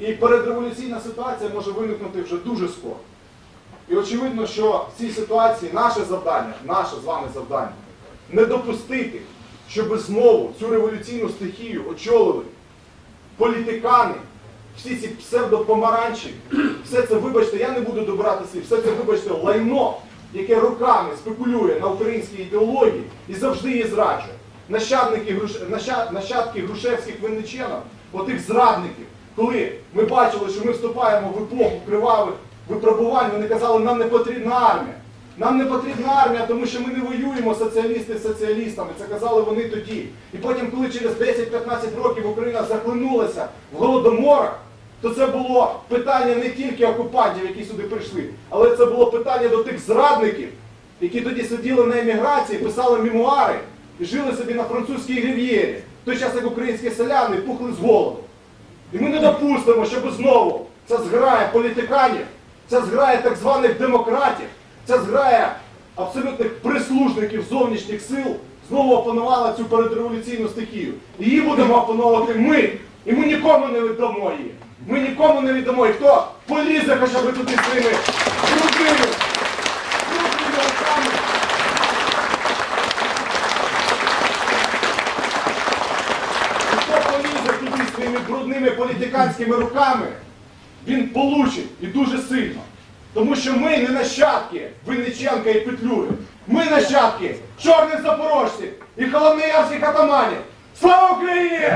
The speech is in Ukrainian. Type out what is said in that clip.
І передреволюційна ситуація може виникнути вже дуже скоро. І очевидно, що в цій ситуації наше завдання, наше з вами завдання, не допустити, щоб знову цю революційну стихію очолили політикани, всі ці псевдопомаранчі, все це, вибачте, я не буду добирати слів, все це, вибачте, лайно, яке роками спекулює на українській ідеології і завжди її зраджує. Нащадники, нащадки грушевських винниченок, отих зрадників, коли ми бачили, що ми вступаємо в епоху кривавих випробувань, вони казали, нам не потрібна армія. Нам не потрібна армія, тому що ми не воюємо соціалісти з соціалістами. Це казали вони тоді. І потім, коли через 10-15 років Україна захлинулася в голодоморах, то це було питання не тільки окупантів, які сюди прийшли, але це було питання до тих зрадників, які тоді сиділи на еміграції, писали мемуари і жили собі на французькій рів'єрі, в той час як українські селяни пухли з голоду. Допустимо, щоб знову ця зграя політиканів, ця зграя так званих демократів, ця зграя абсолютних прислужників зовнішніх сил знову опанувала цю передреволюційну стихію. Її будемо опановувати ми. І ми нікому не віддамо її. Ми нікому не віддамо. І хто полізе хоча б туди своїми брудними, брудними руками. Хто полізе туди своїми брудними політиканськими руками, він получить і дуже сильно. Тому що ми не нащадки Винниченка і Петлюри. Ми нащадки чорних запорожців і холодноярських атаманів. Слава Україні!